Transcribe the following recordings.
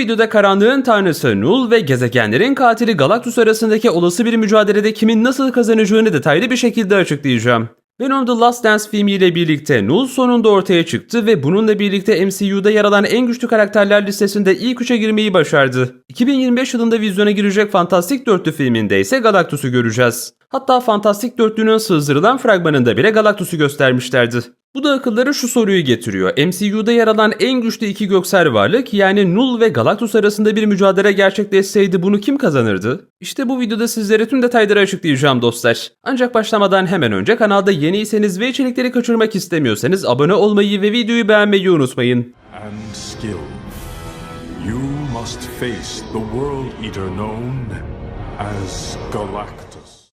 videoda karanlığın tanrısı Null ve gezegenlerin katili Galactus arasındaki olası bir mücadelede kimin nasıl kazanacağını detaylı bir şekilde açıklayacağım. Venom The Last Dance filmiyle birlikte Null sonunda ortaya çıktı ve bununla birlikte MCU'da yer alan en güçlü karakterler listesinde ilk üçe girmeyi başardı. 2025 yılında vizyona girecek Fantastic Dörtlü filminde ise Galactus'u göreceğiz. Hatta Fantastic Dörtlü'nün sızdırılan fragmanında bile Galactus'u göstermişlerdi. Bu da akıllara şu soruyu getiriyor. MCU'da yer alan en güçlü iki göksel varlık yani Null ve Galactus arasında bir mücadele gerçekleşseydi bunu kim kazanırdı? İşte bu videoda sizlere tüm detayları açıklayacağım dostlar. Ancak başlamadan hemen önce kanalda yeniyseniz ve içerikleri kaçırmak istemiyorsanız abone olmayı ve videoyu beğenmeyi unutmayın. and skill. You must face the World Eater known as Galactus.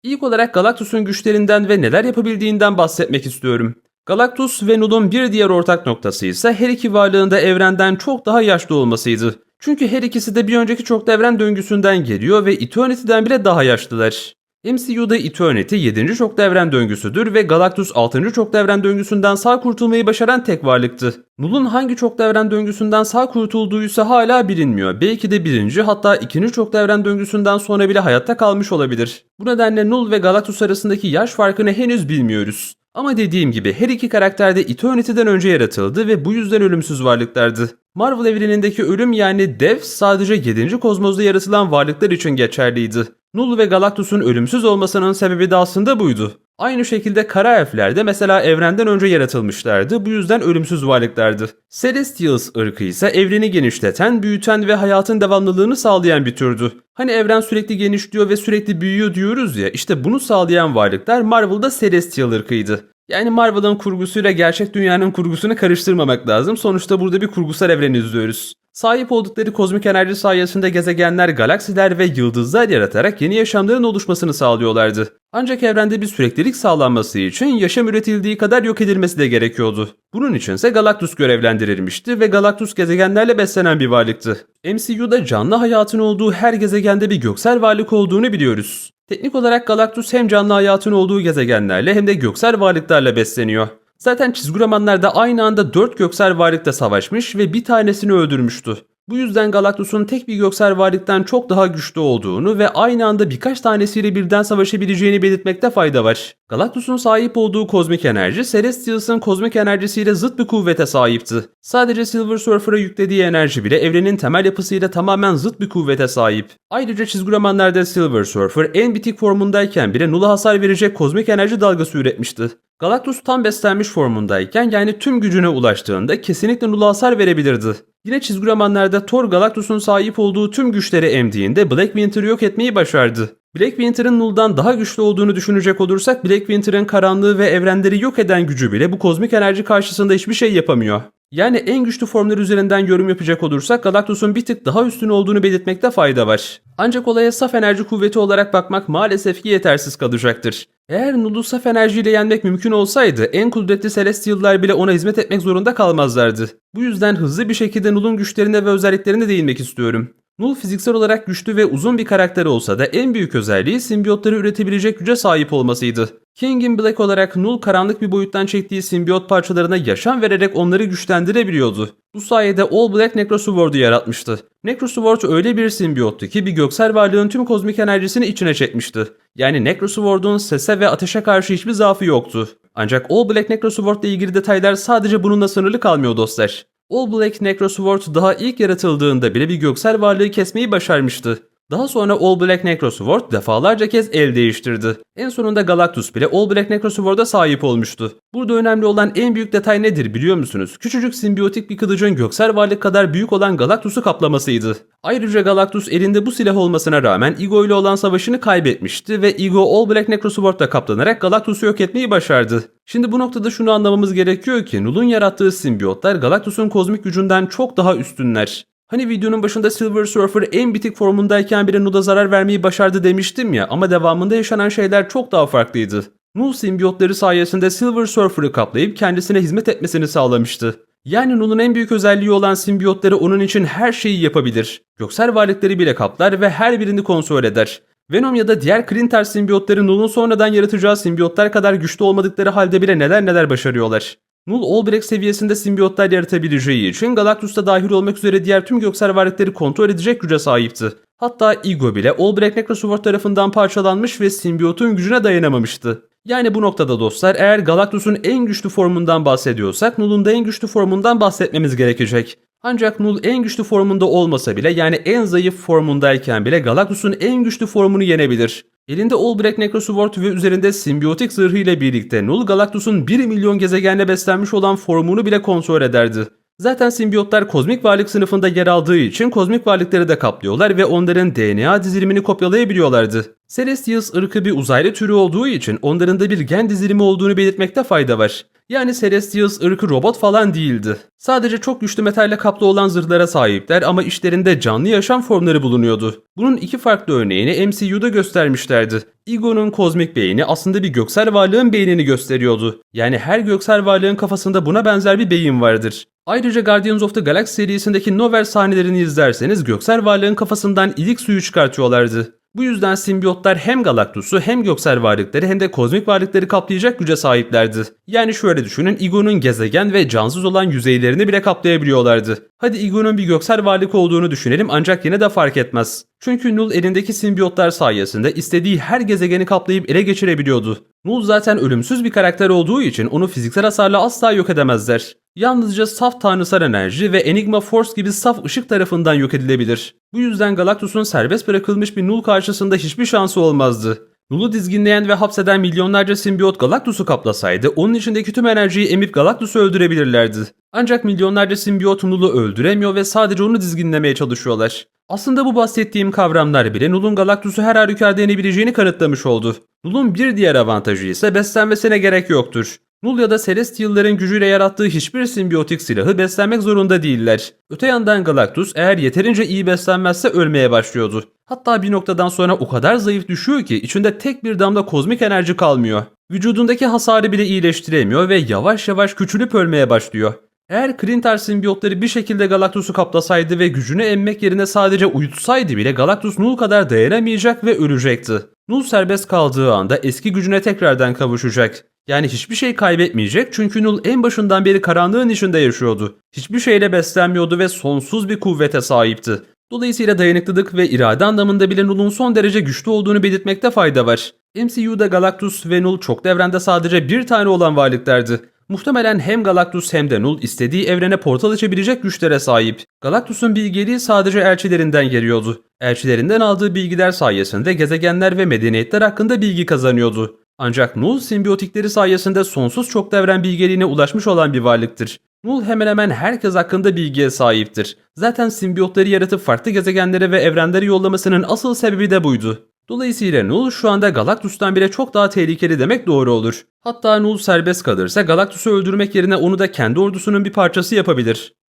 İlk olarak Galactus'un güçlerinden ve neler yapabildiğinden bahsetmek istiyorum. Galactus ve Null'un bir diğer ortak noktası ise her iki varlığında evrenden çok daha yaşlı olmasıydı. Çünkü her ikisi de bir önceki çoklu evren döngüsünden geliyor ve Eternity'den bile daha yaşlılar. MCU'da Eternity 7. çoklu evren döngüsüdür ve Galactus 6. çoklu evren döngüsünden sağ kurtulmayı başaran tek varlıktı. Null'un hangi çoklu evren döngüsünden sağ kurtulduğuysa hala bilinmiyor. Belki de birinci hatta ikinci çoklu evren döngüsünden sonra bile hayatta kalmış olabilir. Bu nedenle Null ve Galactus arasındaki yaş farkını henüz bilmiyoruz. Ama dediğim gibi her iki karakter de Eternity'den önce yaratıldı ve bu yüzden ölümsüz varlıklardı. Marvel evrenindeki ölüm yani Death sadece 7. kozmozda yaratılan varlıklar için geçerliydi. Null ve Galactus'un ölümsüz olmasının sebebi de aslında buydu. Aynı şekilde kara elfler de mesela evrenden önce yaratılmışlardı bu yüzden ölümsüz varlıklardı. Celestials ırkı ise evreni genişleten, büyüten ve hayatın devamlılığını sağlayan bir türdü. Hani evren sürekli genişliyor ve sürekli büyüyor diyoruz ya işte bunu sağlayan varlıklar Marvel'da Celestial ırkıydı. Yani Marvel'ın kurgusuyla gerçek dünyanın kurgusunu karıştırmamak lazım. Sonuçta burada bir kurgusal evren izliyoruz. Sahip oldukları kozmik enerji sayesinde gezegenler, galaksiler ve yıldızlar yaratarak yeni yaşamların oluşmasını sağlıyorlardı. Ancak evrende bir süreklilik sağlanması için yaşam üretildiği kadar yok edilmesi de gerekiyordu. Bunun içinse Galactus görevlendirilmişti ve Galactus gezegenlerle beslenen bir varlıktı. MCU'da canlı hayatın olduğu her gezegende bir göksel varlık olduğunu biliyoruz. Teknik olarak Galactus hem canlı hayatın olduğu gezegenlerle hem de göksel varlıklarla besleniyor. Zaten çizgi romanlarda aynı anda 4 göksel varlıkla savaşmış ve bir tanesini öldürmüştü. Bu yüzden Galactus'un tek bir göksel varlıktan çok daha güçlü olduğunu ve aynı anda birkaç tanesiyle birden savaşabileceğini belirtmekte fayda var. Galactus'un sahip olduğu kozmik enerji Celestials'ın kozmik enerjisiyle zıt bir kuvvete sahipti. Sadece Silver Surfer'a yüklediği enerji bile evrenin temel yapısıyla tamamen zıt bir kuvvete sahip. Ayrıca çizgi romanlarda Silver Surfer en bitik formundayken bile Null'a hasar verecek kozmik enerji dalgası üretmişti. Galactus tam beslenmiş formundayken yani tüm gücüne ulaştığında kesinlikle Null'a hasar verebilirdi. Yine çizgi romanlarda Thor Galactus'un sahip olduğu tüm güçleri emdiğinde Black Winter'ı yok etmeyi başardı. Black Winter'ın Null'dan daha güçlü olduğunu düşünecek olursak Black Winter'ın karanlığı ve evrenleri yok eden gücü bile bu kozmik enerji karşısında hiçbir şey yapamıyor. Yani en güçlü formlar üzerinden yorum yapacak olursak Galactus'un bir tık daha üstün olduğunu belirtmekte fayda var. Ancak olaya saf enerji kuvveti olarak bakmak maalesef ki yetersiz kalacaktır. Eğer Null'u saf enerjiyle yenmek mümkün olsaydı en kudretli Celestial'lar bile ona hizmet etmek zorunda kalmazlardı. Bu yüzden hızlı bir şekilde Null'un güçlerine ve özelliklerine değinmek istiyorum. Null fiziksel olarak güçlü ve uzun bir karakter olsa da en büyük özelliği simbiyotları üretebilecek güce sahip olmasıydı. King in Black olarak Null karanlık bir boyuttan çektiği simbiyot parçalarına yaşam vererek onları güçlendirebiliyordu. Bu sayede All Black Necrosword'u yaratmıştı. Necrosword öyle bir simbiyottu ki bir göksel varlığın tüm kozmik enerjisini içine çekmişti. Yani Necrosword'un sese ve ateşe karşı hiçbir zaafı yoktu. Ancak All Black Necrosword ile ilgili detaylar sadece bununla sınırlı kalmıyor dostlar. All Black Necrosword daha ilk yaratıldığında bile bir göksel varlığı kesmeyi başarmıştı. Daha sonra All Black Necrosword defalarca kez el değiştirdi. En sonunda Galactus bile All Black Necrosword'a sahip olmuştu. Burada önemli olan en büyük detay nedir biliyor musunuz? Küçücük simbiyotik bir kılıcın göksel varlık kadar büyük olan Galactus'u kaplamasıydı. Ayrıca Galactus elinde bu silah olmasına rağmen Ego ile olan savaşını kaybetmişti ve Ego All Black Necrosword'la kaplanarak Galactus'u yok etmeyi başardı. Şimdi bu noktada şunu anlamamız gerekiyor ki Null'un yarattığı simbiyotlar Galactus'un kozmik gücünden çok daha üstünler. Hani videonun başında Silver Surfer en bitik formundayken bile Null'a zarar vermeyi başardı demiştim ya ama devamında yaşanan şeyler çok daha farklıydı. Null simbiyotları sayesinde Silver Surfer'ı kaplayıp kendisine hizmet etmesini sağlamıştı. Yani Null'un en büyük özelliği olan simbiyotları onun için her şeyi yapabilir. Göksel varlıkları bile kaplar ve her birini kontrol eder. Venom ya da diğer Clintar simbiyotları Null'un sonradan yaratacağı simbiyotlar kadar güçlü olmadıkları halde bile neler neler başarıyorlar. Null Olbrek seviyesinde simbiyotlar yaratabileceği için Galactus'ta dahil olmak üzere diğer tüm göksel varlıkları kontrol edecek güce sahipti. Hatta Ego bile Olbrek Necrosword tarafından parçalanmış ve simbiyotun gücüne dayanamamıştı. Yani bu noktada dostlar eğer Galactus'un en güçlü formundan bahsediyorsak Null'un da en güçlü formundan bahsetmemiz gerekecek. Ancak Null en güçlü formunda olmasa bile yani en zayıf formundayken bile Galactus'un en güçlü formunu yenebilir. Elinde Olbrek Necrosword ve üzerinde simbiyotik zırhı ile birlikte Null Galactus'un 1 milyon gezegenle beslenmiş olan formunu bile kontrol ederdi. Zaten simbiyotlar kozmik varlık sınıfında yer aldığı için kozmik varlıkları da kaplıyorlar ve onların DNA dizilimini kopyalayabiliyorlardı. Celestials ırkı bir uzaylı türü olduğu için onların da bir gen dizilimi olduğunu belirtmekte fayda var. Yani Celestials ırkı robot falan değildi. Sadece çok güçlü metalle kaplı olan zırhlara sahipler ama işlerinde canlı yaşam formları bulunuyordu. Bunun iki farklı örneğini MCU'da göstermişlerdi. Ego'nun kozmik beyni aslında bir göksel varlığın beynini gösteriyordu. Yani her göksel varlığın kafasında buna benzer bir beyin vardır. Ayrıca Guardians of the Galaxy serisindeki Nover sahnelerini izlerseniz göksel varlığın kafasından ilik suyu çıkartıyorlardı. Bu yüzden simbiyotlar hem Galactus'u hem göksel varlıkları hem de kozmik varlıkları kaplayacak güce sahiplerdi. Yani şöyle düşünün Ego'nun gezegen ve cansız olan yüzeylerini bile kaplayabiliyorlardı. Hadi Ego'nun bir göksel varlık olduğunu düşünelim ancak yine de fark etmez. Çünkü Null elindeki simbiyotlar sayesinde istediği her gezegeni kaplayıp ele geçirebiliyordu. Null zaten ölümsüz bir karakter olduğu için onu fiziksel hasarla asla yok edemezler. Yalnızca saf tanrısal enerji ve Enigma Force gibi saf ışık tarafından yok edilebilir. Bu yüzden Galactus'un serbest bırakılmış bir Null karşısında hiçbir şansı olmazdı. Null'u dizginleyen ve hapseden milyonlarca simbiyot Galactus'u kaplasaydı onun içindeki tüm enerjiyi emip Galactus'u öldürebilirlerdi. Ancak milyonlarca simbiyot Null'u öldüremiyor ve sadece onu dizginlemeye çalışıyorlar. Aslında bu bahsettiğim kavramlar bile Null'un Galactus'u her halükarda yenebileceğini kanıtlamış oldu. Null'un bir diğer avantajı ise beslenmesine gerek yoktur. Null ya da Celestial'ların gücüyle yarattığı hiçbir simbiyotik silahı beslenmek zorunda değiller. Öte yandan Galactus eğer yeterince iyi beslenmezse ölmeye başlıyordu. Hatta bir noktadan sonra o kadar zayıf düşüyor ki içinde tek bir damla kozmik enerji kalmıyor. Vücudundaki hasarı bile iyileştiremiyor ve yavaş yavaş küçülüp ölmeye başlıyor. Eğer Klintar simbiyotları bir şekilde Galactus'u kaplasaydı ve gücünü emmek yerine sadece uyutsaydı bile Galactus Null kadar dayanamayacak ve ölecekti. Null serbest kaldığı anda eski gücüne tekrardan kavuşacak. Yani hiçbir şey kaybetmeyecek çünkü Null en başından beri karanlığın içinde yaşıyordu. Hiçbir şeyle beslenmiyordu ve sonsuz bir kuvvete sahipti. Dolayısıyla dayanıklılık ve irade anlamında bile Null'un son derece güçlü olduğunu belirtmekte fayda var. MCU'da Galactus ve Null çok evrende sadece bir tane olan varlıklardı. Muhtemelen hem Galactus hem de Null istediği evrene portal açabilecek güçlere sahip. Galactus'un bilgeliği sadece elçilerinden geliyordu. Elçilerinden aldığı bilgiler sayesinde gezegenler ve medeniyetler hakkında bilgi kazanıyordu. Ancak Null simbiyotikleri sayesinde sonsuz çok devren bilgeliğine ulaşmış olan bir varlıktır. Null hemen hemen herkes hakkında bilgiye sahiptir. Zaten simbiyotları yaratıp farklı gezegenlere ve evrenlere yollamasının asıl sebebi de buydu. Dolayısıyla Null şu anda Galactus'tan bile çok daha tehlikeli demek doğru olur. Hatta Null serbest kalırsa Galactus'u öldürmek yerine onu da kendi ordusunun bir parçası yapabilir.